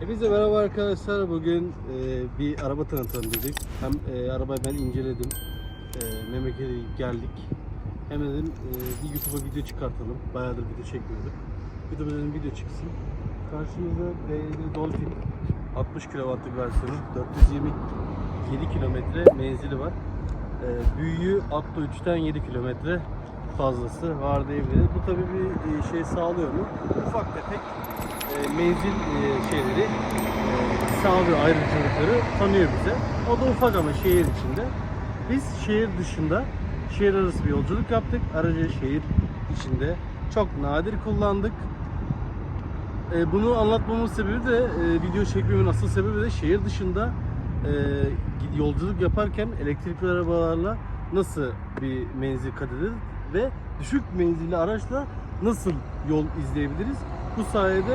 Hepinize merhaba arkadaşlar. Bugün e, bir araba tanıtalım dedik. Hem e, arabayı ben inceledim. E, memlekete geldik. Hem dedim e, bir YouTube'a video çıkartalım. Bayağıdır video çekmiyorduk. YouTube'a dedim video çıksın. Karşımızda BYD Dolphin 60 kW'lık versiyonu 427 kilometre menzili var. E, büyüğü Atto 3'ten 7 kilometre fazlası var diyebiliriz. Bu tabii bir e, şey sağlıyor mu? Ufak tefek e, menzil e, şeyleri e, sağlıyor ayrıcalıkları tanıyor bize. O da ufak ama şehir içinde. Biz şehir dışında şehir arası bir yolculuk yaptık. Aracı şehir içinde çok nadir kullandık. E, bunu anlatmamın sebebi de e, video çekmemin asıl sebebi de şehir dışında e, yolculuk yaparken elektrikli arabalarla nasıl bir menzil kat ederiz ve düşük menzilli araçla nasıl yol izleyebiliriz. Bu sayede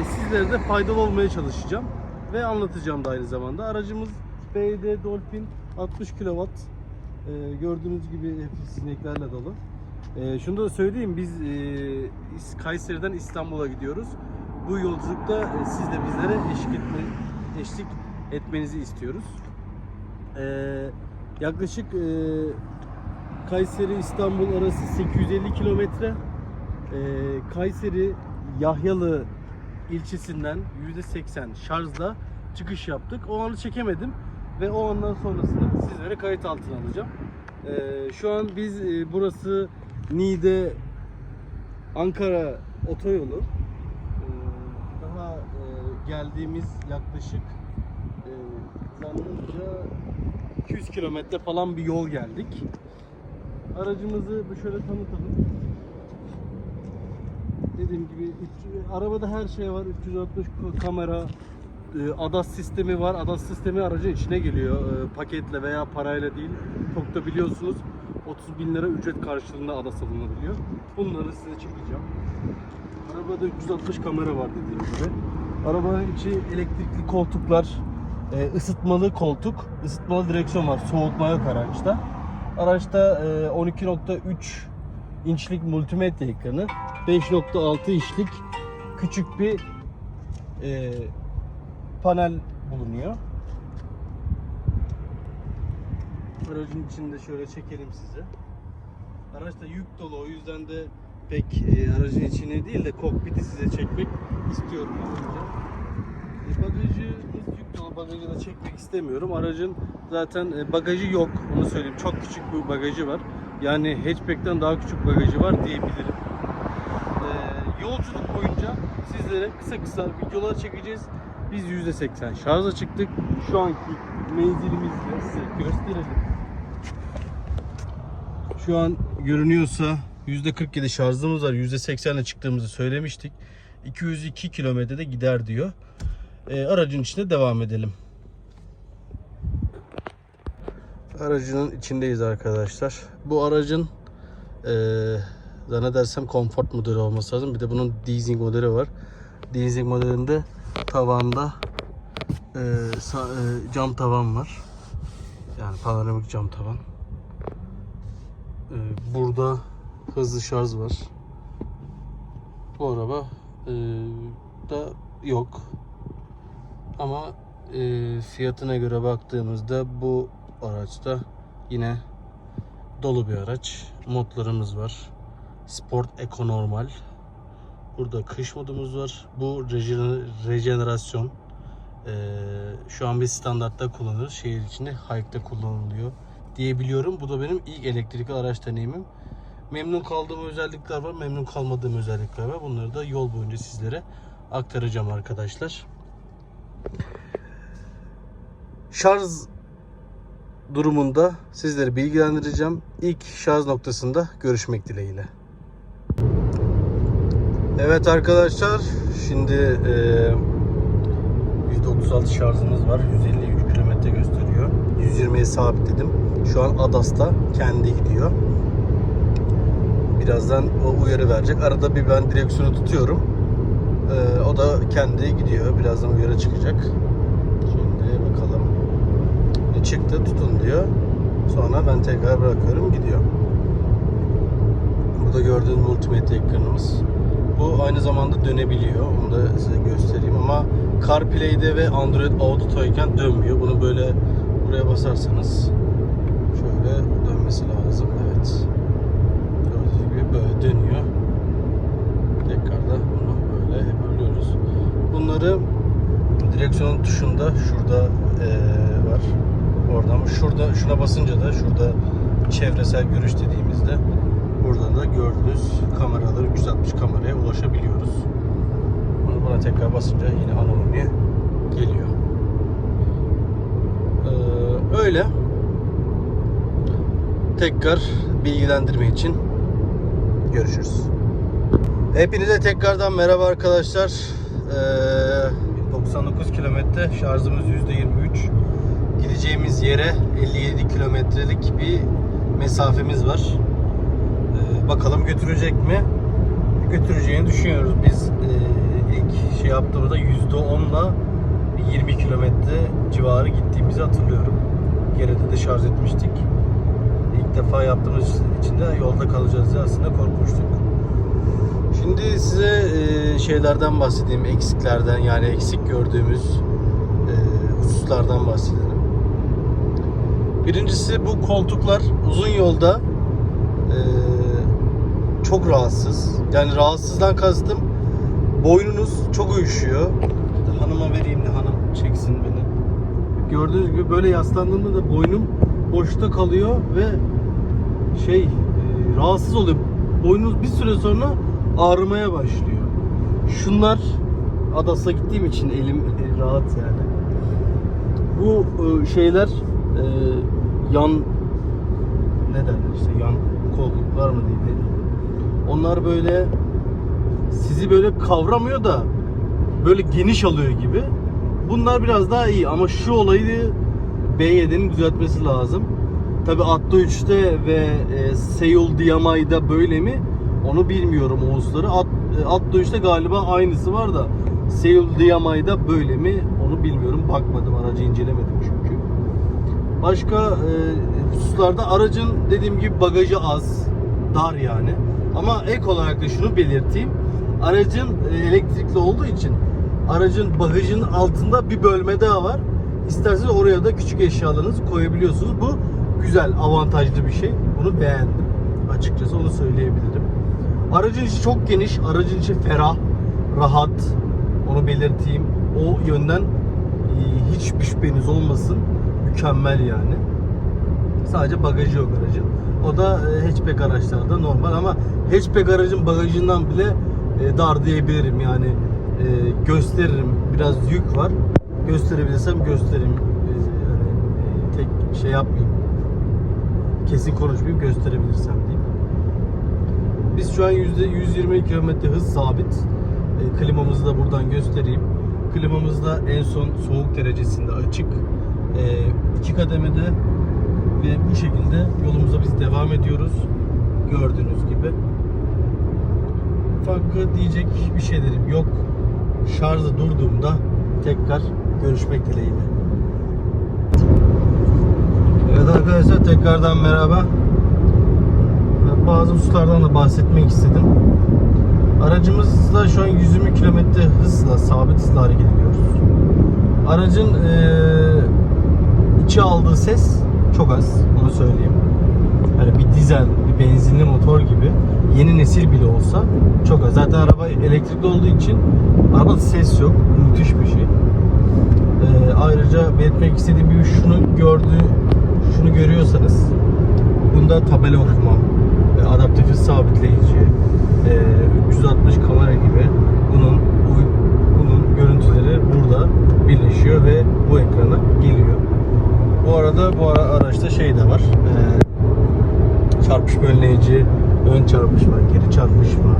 e, sizlere de faydalı olmaya çalışacağım ve anlatacağım da aynı zamanda. Aracımız BYD Dolphin 60 kW. E, gördüğünüz gibi hep sineklerle dolu. E, şunu da söyleyeyim biz e, Kayseri'den İstanbul'a gidiyoruz. Bu yolculukta e, siz de bizlere eşlik, etme, eşlik etmenizi istiyoruz. E, yaklaşık e, Kayseri İstanbul arası 850 kilometre. E, Kayseri Yahyalı ilçesinden %80 şarjla çıkış yaptık. O anı çekemedim ve o andan sonrasını sizlere kayıt altına alacağım. E, şu an biz e, burası Niğde Ankara otoyolu. E, daha e, geldiğimiz yaklaşık e, zannımca 200 kilometre falan bir yol geldik. Aracımızı şöyle tanıtalım. Dediğim gibi üç- arabada her şey var. 360 k- kamera, e, ADAS sistemi var. ADAS sistemi aracın içine geliyor. E, Paketle veya parayla değil. TOK'ta biliyorsunuz 30 bin lira ücret karşılığında ADAS alınabiliyor. Bunları size çekeceğim. Arabada 360 kamera var dediğim gibi. Arabanın içi elektrikli koltuklar, e, ısıtmalı koltuk, ısıtmalı direksiyon var. Soğutma yok araçta. Araçta e, 12.3 inçlik multimedya ekranı, 5.6 inçlik küçük bir e, panel bulunuyor. Aracın içinde şöyle çekelim size. Araçta yük dolu o yüzden de pek e, aracın içine değil de kokpiti size çekmek istiyorum önce. E, bagajımız yük dolu bagajı da çekmek istemiyorum. Aracın zaten e, bagajı yok onu söyleyeyim. Çok küçük bir bagajı var. Yani hatchback'ten daha küçük bagajı var diyebilirim. E, yolculuk boyunca sizlere kısa kısa videolar çekeceğiz. Biz %80 şarja çıktık. Şu anki menzilimizle size gösterelim. Şu an görünüyorsa %47 şarjımız var. %80 ile çıktığımızı söylemiştik. 202 kilometrede gider diyor. Ee, aracın içinde devam edelim. Aracının içindeyiz arkadaşlar. Bu aracın eee zannedersem comfort modeli olması lazım. Bir de bunun Deezing modeli var. Deezing modelinde tavanda eee, sa- eee, cam tavan var. Yani panoramik cam tavan. Eee, burada hızlı şarj var. Bu araba eee, da yok. Ama eee, fiyatına göre baktığımızda bu araçta yine dolu bir araç. Modlarımız var. Sport Eco Normal. Burada kış modumuz var. Bu rejen- rejenerasyon. Ee, şu an biz standartta kullanıyoruz. Şehir içinde hike'da kullanılıyor diyebiliyorum. Bu da benim ilk elektrikli araç deneyimim. Memnun kaldığım özellikler var, memnun kalmadığım özellikler var. Bunları da yol boyunca sizlere aktaracağım arkadaşlar. Şarj durumunda sizleri bilgilendireceğim. İlk şarj noktasında görüşmek dileğiyle. Evet arkadaşlar şimdi eee %36 şarjımız var. 153 kilometre gösteriyor. 120'ye sabitledim. Şu an Adas'ta kendi gidiyor. Birazdan o uyarı verecek. Arada bir ben direksiyonu tutuyorum. Eee, o da kendi gidiyor. Birazdan uyarı çıkacak. Şimdi bakalım. E, çıktı tutun diyor. Sonra ben tekrar bırakıyorum gidiyor. Burada gördüğünüz multimedya ekranımız. Bu aynı zamanda dönebiliyor. Onu da size göstereyim ama CarPlay'de ve Android Auto'dayken dönmüyor. Bunu böyle buraya basarsanız şöyle dönmesi lazım. Evet. Gördüğünüz gibi böyle dönüyor. Tekrar da bunu böyle yapabiliyoruz. Bunları direksiyonun tuşunda şurada eee, var. Oradan şurada şuna basınca da şurada çevresel görüş dediğimizde buradan da gördüğünüz kameraları 360 kameraya ulaşabiliyoruz. Bunu buna tekrar basınca yine menüye geliyor. Ee, öyle. Tekrar bilgilendirme için görüşürüz. Hepinize tekrardan merhaba arkadaşlar. Ee, 99 kilometre şarjımız %23. Gideceğimiz yere 57 kilometrelik bir mesafemiz var. Bakalım götürecek mi? Götüreceğini düşünüyoruz. Biz e, ilk şey yaptığımızda %10'la 20 kilometre civarı gittiğimizi hatırlıyorum. Geride de şarj etmiştik. İlk defa yaptığımız için de yolda kalacağız diye aslında korkmuştuk. Şimdi size e, şeylerden bahsedeyim, eksiklerden yani eksik gördüğümüz e, hususlardan bahsedelim. Birincisi bu koltuklar uzun yolda çok rahatsız. Yani rahatsızdan kastım boynunuz çok uyuşuyor. Hanıma vereyim de hanım çeksin beni. Gördüğünüz gibi böyle yaslandığımda da boynum boşta kalıyor ve şey e, rahatsız oluyor. Boynunuz bir süre sonra ağrımaya başlıyor. Şunlar Adas'a gittiğim için elim e, rahat yani. Bu e, şeyler e, yan ne derler işte yan kolluklar mı diyeyim. Onlar böyle sizi böyle kavramıyor da böyle geniş alıyor gibi. Bunlar biraz daha iyi ama şu olayı B7'nin düzeltmesi lazım. Tabi Atto 3'te ve e, Seoul Diamay'da böyle mi? Onu bilmiyorum Oğuzları. At, e, Atto 3'te galiba aynısı var da Seoul Diamay'da böyle mi? Onu bilmiyorum. Bakmadım aracı incelemedim çünkü. Başka e, hususlarda aracın dediğim gibi bagajı az. Dar yani. Ama ek olarak da şunu belirteyim. Aracın e, elektrikli olduğu için aracın bagajının altında bir bölme daha var. İsterseniz oraya da küçük eşyalarınızı koyabiliyorsunuz. Bu güzel, avantajlı bir şey. Bunu beğendim. Açıkçası onu söyleyebilirim. Aracın içi çok geniş, aracın içi ferah, rahat. Onu belirteyim. O yönden e, hiçbir şüpheniz olmasın. Mükemmel yani. Sadece bagajı yok aracın. O da e, hatchback araçlarda normal ama hatchback aracın bagajından bile e, dar diyebilirim. Yani e, gösteririm. Biraz yük var. Gösterebilirsem göstereyim. Yani, e, tek şey yapmayayım. Kesin konuşmayayım gösterebilirsem diyeyim. Biz şu an yüzde 120 km hız sabit. Klimamızı da buradan göstereyim. Klimamız da en son soğuk derecesinde açık. E, iki kademede ve bu şekilde yolumuza biz devam ediyoruz gördüğünüz gibi farklı diyecek bir şeylerim yok. Şarjı durduğumda tekrar görüşmek dileğiyle. Evet arkadaşlar tekrardan merhaba. Bazı hususlardan da bahsetmek istedim. Aracımızla şu an 120 km hızla sabit hızla hareket ediyoruz. Aracın eee içi aldığı ses çok az. Onu söyleyeyim. Hani bir dizel, bir benzinli motor gibi yeni nesil bile olsa çok az. Zaten araba elektrikli olduğu için arabada ses yok. Müthiş bir şey. Ee, ayrıca belirtmek istediğim gibi şunu gördüğü, şunu görüyorsanız bunda tabela okuma, e, adaptif sabitleyici, e, 360 kamera gibi bunun bu- bunun görüntüleri burada birleşiyor ve bu ekrana geliyor. Arada bu ara araçta şey de var. Ee, çarpışma önleyici, ön çarpışma, geri çarpışma,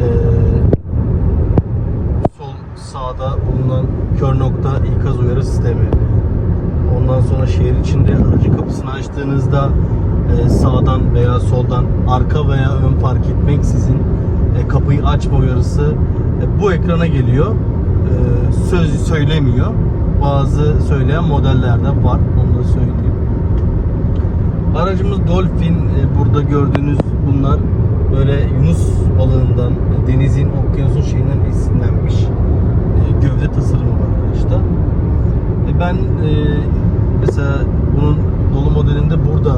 ee, sol sağda bulunan kör nokta ikaz uyarı sistemi. Ondan sonra şehir içinde aracı kapısını açtığınızda e, sağdan veya soldan arka veya ön fark etmeksizin e, kapıyı açma uyarısı e, bu ekrana geliyor. E, söz söylemiyor. Bazı söyleyen modellerde var. Onu da söyleyeyim. Aracımız Dolphin. E, burada gördüğünüz bunlar böyle Yunus balığından denizin, okyanusun şeyinden esinlenmiş e, gövde tasarımı var araçta. E, ben e, mesela bunun dolu modelinde burada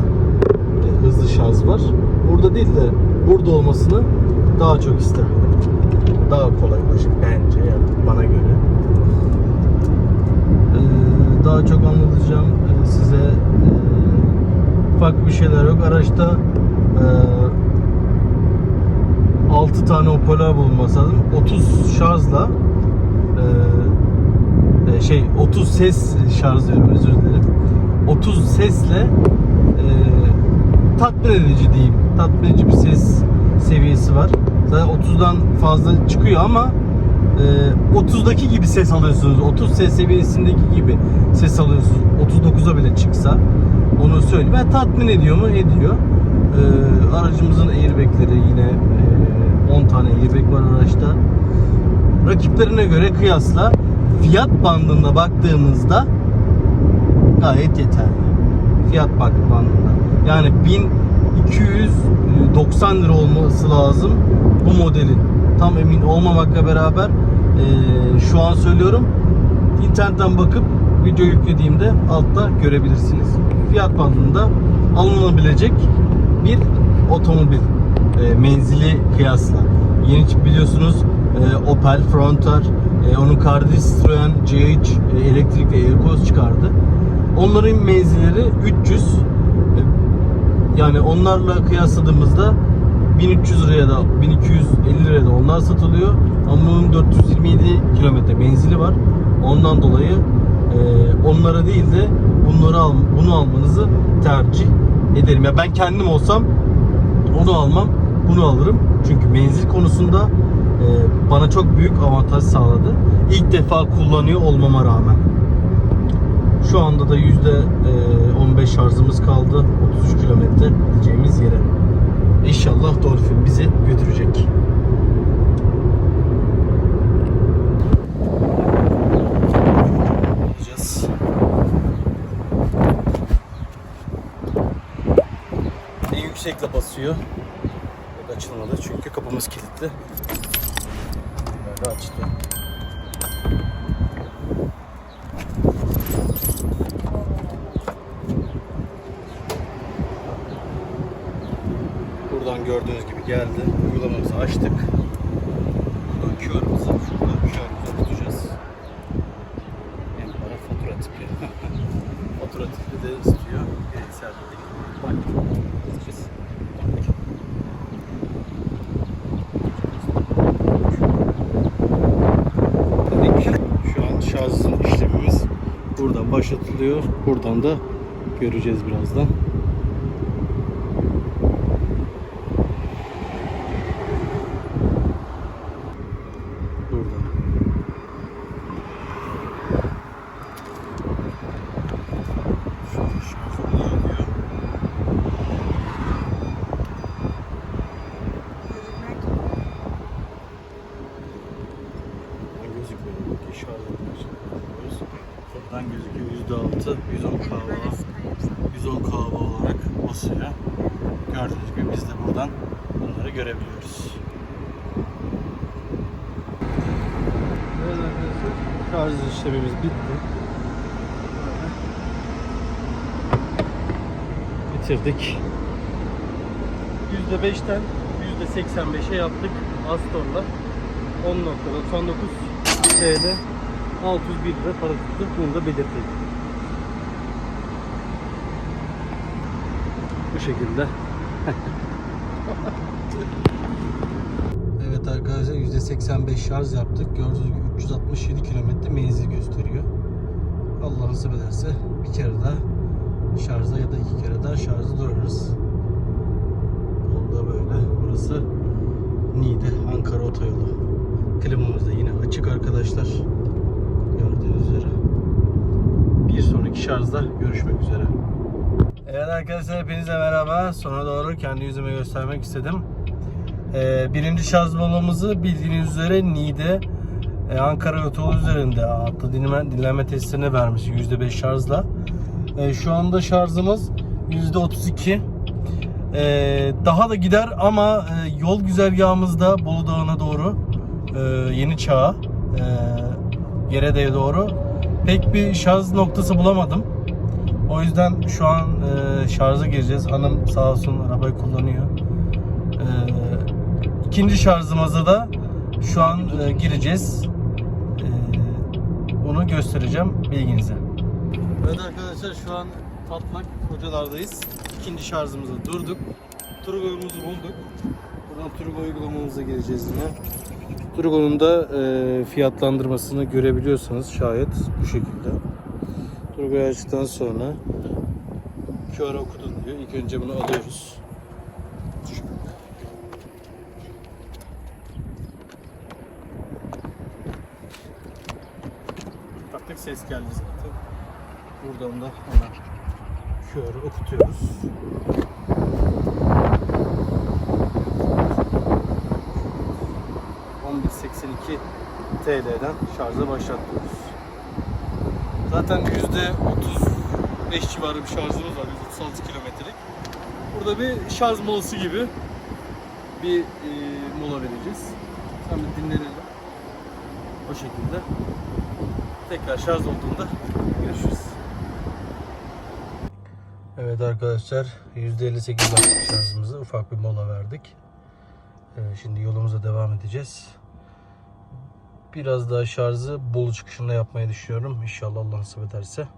e, hızlı şarj var. Burada değil de burada olmasını daha çok isterdim. Daha kolay ulaşım bence yani bana göre. Daha çok anlatacağım ee, size ee, ufak bir şeyler yok. Araçta ee, 6 tane hoparlör bulunması lazım. 30 şarjla ee, e, şey 30 ses şarj diyorum özür dilerim. 30 sesle tatmin edici diyeyim. Tatmin edici bir ses seviyesi var. Zaten 30'dan fazla çıkıyor ama e, 30'daki gibi ses alıyorsunuz. 30 ses seviyesindeki gibi ses alıyorsunuz. 39'a bile çıksa onu söyleyeyim. Ben tatmin ediyor mu? Ediyor. E, aracımızın airbagleri yine e, 10 tane airbag var araçta. Rakiplerine göre kıyasla fiyat bandında baktığımızda gayet yeterli. Fiyat bandında. Yani 1290 lira olması lazım bu modelin. Tam emin olmamakla beraber eee, şu an söylüyorum. İnternetten bakıp video yüklediğimde altta görebilirsiniz. Fiyat bandında alınabilecek bir otomobil eee, menzili kıyasla. Yeni biliyorsunuz eee, Opel Frontar, eee, onun kardeşi Citroen GH eee, elektrikli Aircross çıkardı. Onların menzilleri 300 eee, yani onlarla kıyasladığımızda 1300 liraya da 1250 liraya da onlar satılıyor. Ama bunun 427 kilometre menzili var. Ondan dolayı e, onlara değil de bunları al, bunu almanızı tercih ederim. Ya ben kendim olsam onu almam, bunu alırım. Çünkü menzil konusunda e, bana çok büyük avantaj sağladı. İlk defa kullanıyor olmama rağmen. Şu anda da yüzde e, 15 şarjımız kaldı. 33 kilometre gideceğimiz yere. İnşallah Dolphin bizi götürecek. En yüksekle basıyor. Da açılmadı çünkü kapımız kilitli. Böyle açtı. Buradan gördüğünüz gibi geldi. Uygulamamızı açtık. Buradan QR'ımızı, şuradan QR'ımızı tutacağız. En para fatura tipi. fatura tipi de istiyor. De değil. Bak. Tutacağız. An şarjın işlemimiz buradan başlatılıyor. Buradan da göreceğiz birazdan. Burada. Şu an şarjı ilerliyor. Buradan gözükmüyor. Bakın şarj ediyoruz. Buradan gözüküyor. %6, 110 kahve. 110 kahve olarak basıyor. Gördüğünüz gibi biz de buradan bunları görebiliyoruz. Şarj işlemimiz bitti. Bitirdik. %5'ten %85'e yaptık Astor'la. 10.99 TL 601 lira para tuttu. Bunu da belirteyim. Bu şekilde. Arkadaşlar %85 şarj yaptık. Gördüğünüz gibi 367 kilometre menzil gösteriyor. Allah nasip ederse bir kere daha şarja ya da iki kere daha şarjı durarız. Yolda böyle. Burası Niğde Ankara otoyolu. Klimamız da yine açık arkadaşlar. Gördüğünüz üzere. Bir sonraki şarjda görüşmek üzere. Evet arkadaşlar hepinize merhaba. Sona doğru kendi yüzüme göstermek istedim. Ee, birinci şarj balonumuzu bildiğiniz üzere Niğde e, Ankara yolu üzerinde adlı dinleme, dinleme testine vermiş %5 şarjla. E, şu anda şarjımız %32. Ee, daha da gider ama e, yol güzergahımızda Bolu Dağı'na doğru e, Yeni Çağ'a e, Gerede'ye doğru pek bir şarj noktası bulamadım. O yüzden şu an e, şarja gireceğiz. Hanım sağ olsun arabayı kullanıyor. E, ikinci şarjımıza da şu an e, gireceğiz. E, onu göstereceğim bilginize. Evet arkadaşlar şu an Patlak Hocalardayız. İkinci şarjımıza durduk. Turgo'muzu bulduk. Buradan Turgo uygulamamıza gireceğiz yine. Turgo'nun da e, fiyatlandırmasını görebiliyorsanız şayet bu şekilde. Turgo'yu açtıktan sonra QR okudun diyor. İlk önce bunu alıyoruz. Ses geldi zaten. Buradan da ona QR okutuyoruz. ...1182 TL'den şarja başlatıyoruz. Zaten %35 civarı bir şarjımız var, 136 kilometrelik. Burada bir şarj molası gibi bir e, mola vereceğiz. Sen bir dinlenelim. O şekilde. Tekrar şarj olduğunda görüşürüz. Evet arkadaşlar %58 wattlık şarjımızı ufak bir mola verdik. Ee, şimdi yolumuza devam edeceğiz. Biraz daha şarjı Bolu çıkışında yapmayı düşünüyorum. İnşallah Allah nasip ederse.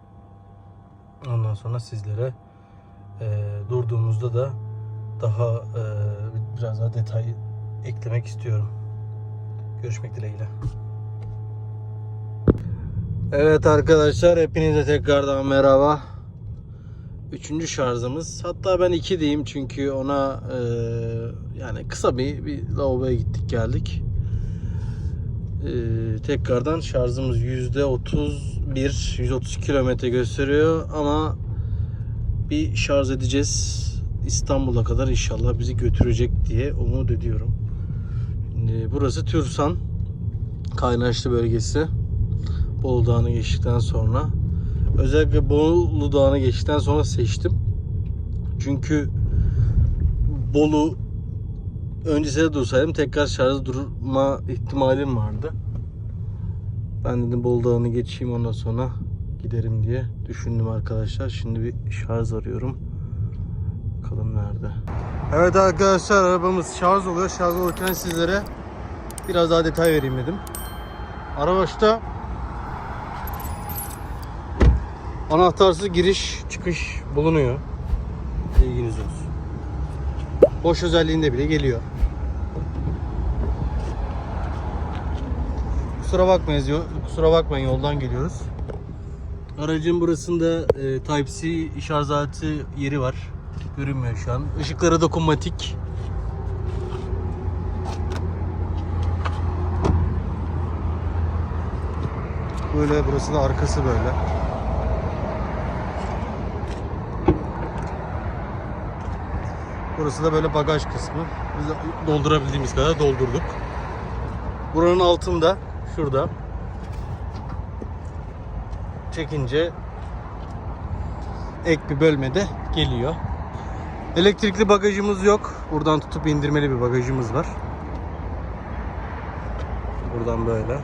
Ondan sonra sizlere e, durduğumuzda da daha e, biraz daha detay eklemek istiyorum. Görüşmek dileğiyle. Evet arkadaşlar hepinize tekrardan merhaba. Üçüncü şarjımız. Hatta ben iki diyeyim çünkü ona e, yani kısa bir, bir lavaboya gittik geldik. E, tekrardan şarjımız yüzde 31 130 kilometre gösteriyor ama bir şarj edeceğiz. İstanbul'a kadar inşallah bizi götürecek diye umut ediyorum. Şimdi burası Türsan Kaynaşlı bölgesi. Bolu Dağı'nı geçtikten sonra özellikle Bolu Dağı'nı geçtikten sonra seçtim. Çünkü Bolu öncesinde dursaydım tekrar şarjı durma ihtimalim vardı. Ben dedim Bolu Dağı'nı geçeyim ondan sonra giderim diye düşündüm arkadaşlar. Şimdi bir şarj arıyorum. Bakalım nerede. Evet arkadaşlar arabamız şarj oluyor. Şarj olurken sizlere biraz daha detay vereyim dedim. Araçta anahtarsız giriş çıkış bulunuyor. İlginiz olsun. Boş özelliğinde bile geliyor. Kusura bakmayın, kusura bakmayın yoldan geliyoruz. Aracın burasında e, Type-C şarj aleti yeri var. Görünmüyor şu an. Işıkları dokunmatik. Böyle burası da arkası böyle. Burası da böyle bagaj kısmı. Biz de doldurabildiğimiz kadar doldurduk. Buranın altında şurada çekince ek bir bölmede geliyor. Elektrikli bagajımız yok. Buradan tutup indirmeli bir bagajımız var. Buradan böyle.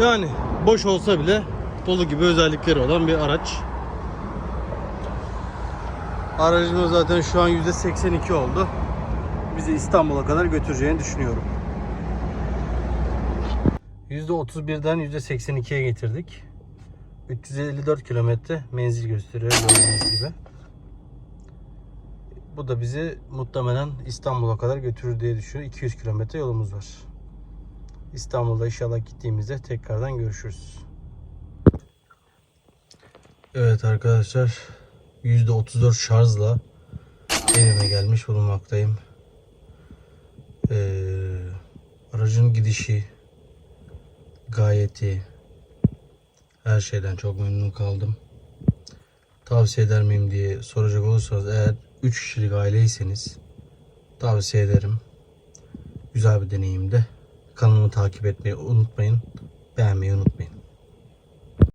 Yani boş olsa bile dolu gibi özellikleri olan bir araç. Aracımız zaten şu an %82 oldu. Bizi İstanbul'a kadar götüreceğini düşünüyorum. %31'den %82'ye getirdik. 354 kilometre menzil gösteriyor gördüğünüz gibi. Bu da bizi muhtemelen İstanbul'a kadar götürür diye düşünüyorum. 200 kilometre yolumuz var. İstanbul'da inşallah gittiğimizde tekrardan görüşürüz. Evet arkadaşlar %34 şarjla evime gelmiş bulunmaktayım. Ee, aracın gidişi gayet iyi. Her şeyden çok memnun kaldım. Tavsiye eder miyim diye soracak olursanız eğer 3 kişilik aileyseniz tavsiye ederim. Güzel bir deneyimdi. Kanalımı takip etmeyi unutmayın. Beğenmeyi unutmayın.